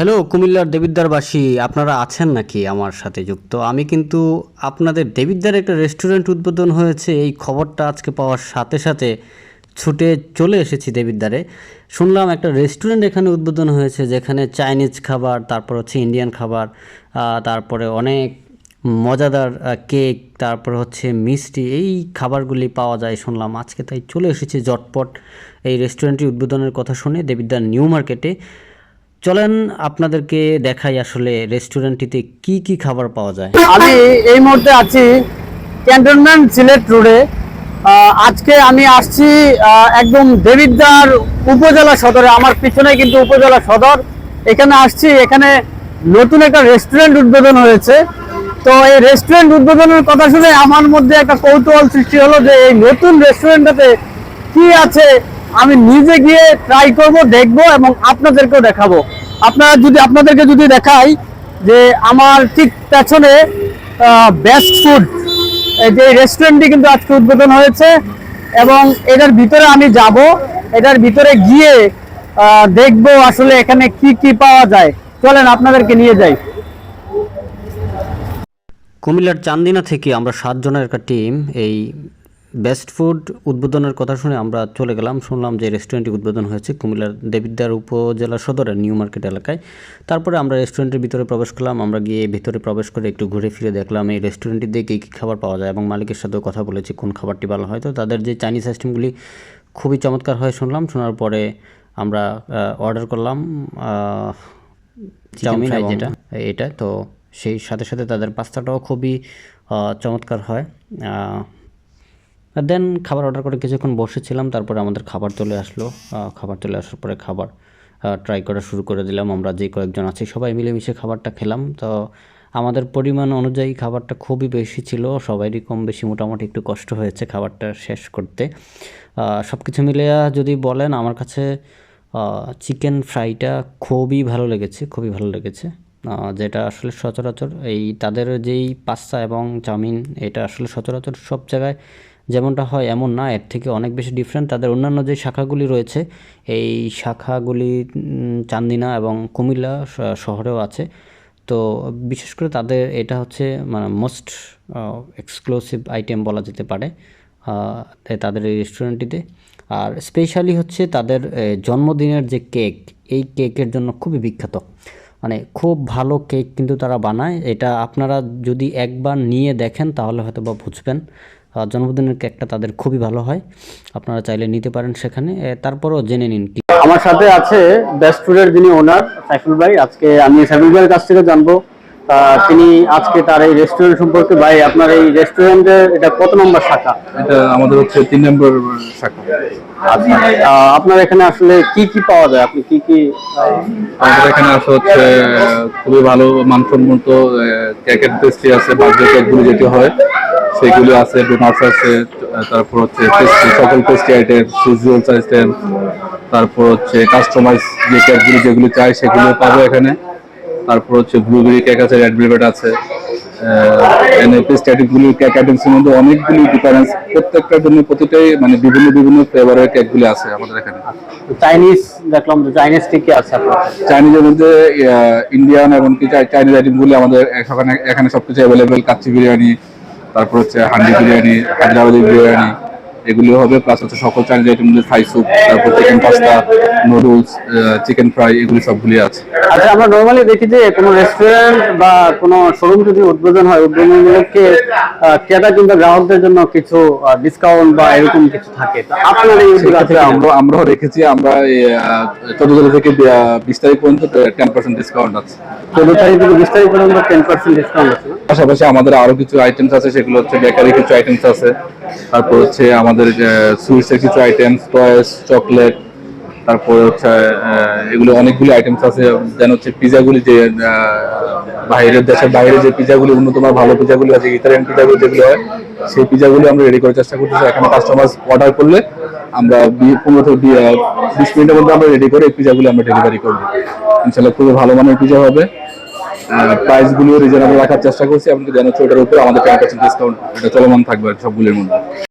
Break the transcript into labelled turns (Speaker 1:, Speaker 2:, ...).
Speaker 1: Hello, কুমিল্লার দেবিদ্বারবাসী, আপনারা আছেন নাকি আমার সাথে যুক্ত? আমি কিন্তু আপনাদের দেবিদ্বার একটা রেস্টুরেন্ট উদ্বোধন হয়েছে, এই খবরটা আজকে পাওয়ার সাথে সাথে ছুটে চলে এসেছি দেবিদ্বারে। শুনলাম একটা রেস্টুরেন্ট এখানে উদ্বোধন হয়েছে, যেখানে চাইনিজ খাবার, তারপর হচ্ছে ইন্ডিয়ান খাবার তারপরে অনেক মজাদার কেক, তারপর হচ্ছে মিষ্টি, এই খাবারগুলি পাওয়া যায় শুনলাম। আজকে তাই চলে এসেছি জটপট এই রেস্টুরেন্টটি উদ্বোধনের কথা শুনে দেবিদ্বার নিউ মার্কেটে। চলেন আপনাদেরকে দেখাই আসলে রেস্টুরেন্টটিতে কি কি খাবার পাওয়া যায়।
Speaker 2: আমি এই মুহূর্তে আছি ক্যান্টনমেন্ট সিলেট রোডে। আজকে আমি আসছি একদম দেবিদ্বার উপজেলা সদরে, আমার পিছনে কিন্তু উপজেলা সদর। এখানে আসছি, এখানে নতুন একটা রেস্টুরেন্ট উদ্বোধন হয়েছে। তো এই রেস্টুরেন্ট উদ্বোধনের কথা শুনে আমার মধ্যে একটা কৌতূহল সৃষ্টি হলো যে এই নতুন রেস্টুরেন্টটাতে কি আছে আমি নিজে গিয়ে ট্রাই করব, দেখব এবং আপনাদেরকেও দেখাবো। আপনারা যদি, আপনাদেরকে যদি দেখাই যে আমার ঠিক পেছনে বেস্ট ফুড যে রেস্টুরেন্টটি কিন্তু আজকে উদ্বোধন হয়েছে এবং এটার ভিতরে আমি যাব। এটার ভিতরে গিয়ে দেখব আসলে এখানে কি কি পাওয়া যায়। চলেন আপনাদেরকে নিয়ে যাই।
Speaker 1: কুমিল্লার চান্দিনা থেকে আমরা সাতজনের একটা টিম এই বেস্ট ফুড উদ্বোধনের কথা শুনে আমরা চলে গেলাম। শুনলাম যে রেস্টুরেন্টটি উদ্বোধন হয়েছে কুমিল্লার দেবিদ্বার উপজেলা সদরের নিউ মার্কেট এলাকায়। তারপরে আমরা রেস্টুরেন্টের ভিতরে প্রবেশ করলাম। আমরা গিয়ে ভিতরে প্রবেশ করে একটু ঘুরে ফিরে দেখলাম এই রেস্টুরেন্টটিতে কী কী খাবার পাওয়া যায় এবং মালিকের সাথেও কথা বলেছি কোন খাবারটি ভালো হয়। তো তাদের যে চাইনিজ আইটেমগুলি খুবই চমৎকার হয় শুনলাম। শোনার পরে আমরা অর্ডার করলাম চাউমিন যেটা। এটা। তো সেই সাথে সাথে তাদের পাস্তাটাও খুবই চমৎকার হয়। দেন খাবার অর্ডার করে কিছুক্ষণ বসেছিলাম, তারপরে আমাদের খাবার চলে আসলো। খাবার চলে আসার পরে খাবার ট্রাই করা শুরু করে দিলাম। আমরা যে কয়েকজন আছি, সবাই মিলেমিশে খাবারটা খেলাম। তো আমাদের পরিমাণ অনুযায়ী খাবারটা খুবই বেশি ছিল। সবারই কম বেশি মোটামুটি একটু কষ্ট হয়েছে খাবারটা শেষ করতে। সব কিছু মিলে যদি বলেন, আমার কাছে চিকেন ফ্রাইটা খুবই ভালো লেগেছে, খুবই ভালো লেগেছে। যেটা আসলে সচরাচর এই তাদের যেই পাস্তা এবং চাউমিন, এটা আসলে সচরাচর সব জায়গায় যেমনটা হয় এমন না, এর থেকে অনেক বেশি ডিফারেন্ট তাদের অন্যান্য যে শাখাগুলি রয়েছে, এই শাখাগুলি চান্দিনা এবং কুমিল্লা শহরেও আছে। তো বিশেষ করে তাদের এটা হচ্ছে মানে মোস্ট এক্সক্লুসিভ আইটেম বলা যেতে পারে তাদের এই রেস্টুরেন্টটিতে আর স্পেশালি হচ্ছে তাদের জন্মদিনের যে কেক এই কেকের জন্য খুবই বিখ্যাত। মানে খুব ভালো কেক কিন্তু তারা বানায়। এটা আপনারা যদি একবার নিয়ে দেখেন, তাহলে হয়তো বা বুঝবেন। জন্মদিনের কেকটা তাদের খুবই ভালো হয়। আপনারা চাইলে নিতে পারেন সেখানে। তারপরও জেনে নিন কি
Speaker 2: আমার সাথে আছে বেস্ট ফুডের যিনি ওনার সাইফুল ভাই। আজকে আমি সাইফুল ভাইয়ের কাছ থেকে জানব আহ, তিনি আজকে তার এই রেস্টুরেন্ট সম্পর্কে। ভাই আপনার এই রেস্টুরেন্টের এটা কত নম্বর শাখা?
Speaker 3: এটা আমাদের হচ্ছে তিন নম্বর শাখা।
Speaker 2: আচ্ছা আহ, আপনার এখানে আসলে কি কি পাওয়া যায়? আপনি কি কি
Speaker 3: আমাদের এখানে আসলে হচ্ছে আহ, খুবই ভালো মানসম্মত কেকের পেস্ট্রি আছে বার্থডে কেকগুলো যেটি হয়। সেগুলো আছে ডোনাটস আছে তারপর হচ্ছে সকল পেস্ট্রি আইটেম সুজি রোলস আইটেম তারপর হচ্ছে কাস্টমাইজ যে কেকগুলো যেগুলো চাই সেগুলো পাবো এখানে। তারপর হচ্ছে ব্লুবেরি কেক আছে রেড ভেলভেট আছে পেস্ট্রি কেক আইটেমসের মধ্যে অনেকগুলি ডিফারেন্স প্রত্যেকটার জন্য প্রতিটাই মানে বিভিন্ন বিভিন্ন ফ্লেভারের কেকগুলি আছে আমাদের এখানে।
Speaker 2: চাইনিজ দেখলাম চাইনিজ কি কি আছে
Speaker 3: চাইনিজের মধ্যে ইন্ডিয়ান এবং কি চাইনিজ আইটেম গুলি আমাদের এখানে এখানে সবকিছু অ্যাভেলেবেল কাচ্চি বিরিয়ানি তারপর হচ্ছে হান্ডি বিরিয়ানি হায়দ্রাবাদি বিরিয়ানি এগুলো হবে প্লাস হচ্ছে সকল চাইনিজ আইটেম থাই স্যুপ তারপর chicken pasta noodles chicken fry এগুলি সবগুলি আছে।
Speaker 2: আচ্ছা আমরা নর্মালি দেখি যে কোনো রেস্টুরেন্ট বা কোনো শোরুম যদি উদ্বোধন হয় উদ্বোধন উপলক্ষে আহ, ক্রেতা কিংবা গ্রাহকদের জন্য কিছু ডিসকাউন্ট বা এরকম কিছু থাকে? তো আপনার এই উদ্যোগ
Speaker 3: আমরা আমরাও রেখেছি আমরা চোদ্দ তারিখ থেকে বিশ তারিখ পর্যন্ত টেন পার্সেন্ট ডিসকাউন্ট আছে।
Speaker 2: চোদ্দ তারিখ থেকে বিশ তারিখ পর্যন্ত টেন পার্সেন্ট ডিসকাউন্ট আছে?
Speaker 3: পাশাপাশি আমাদের আরও কিছু আইটেমস আছে, সেগুলো হচ্ছে বেকারি কিছু আইটেমস আছে। তারপর হচ্ছে আমাদের সুইটসের কিছু আইটেমস টয়েস চকলেট তারপর হচ্ছে এগুলো অনেকগুলি আইটেমস আছে। দেন হচ্ছে পিজাগুলি যে বাইরের দেশের বাইরে যে পিজাগুলি উন্নত মানের ভালো পিজাগুলি আছে ইতালিয়ান পিজাগুলি যেগুলো হয়, সেই পিজাগুলি আমরা রেডি করার চেষ্টা করতেছি। এখানে কাস্টমার অর্ডার করলে আমরা পনেরো থেকে বিশ মিনিটের মধ্যে আমরা রেডি করে পিজাগুলি আমরা ডেলিভারি করব। ইনশাল্লাহ খুবই ভালো মানের পিজা হবে। প্রাইসগুলো রিজনেবল রাখার চেষ্টা করছি। এমনকি যেন ওটার উপরে আমাদের টেন পার্সেন্ট ডিসকাউন্ট এটা চলমান থাকবে সবগুলির মধ্যে।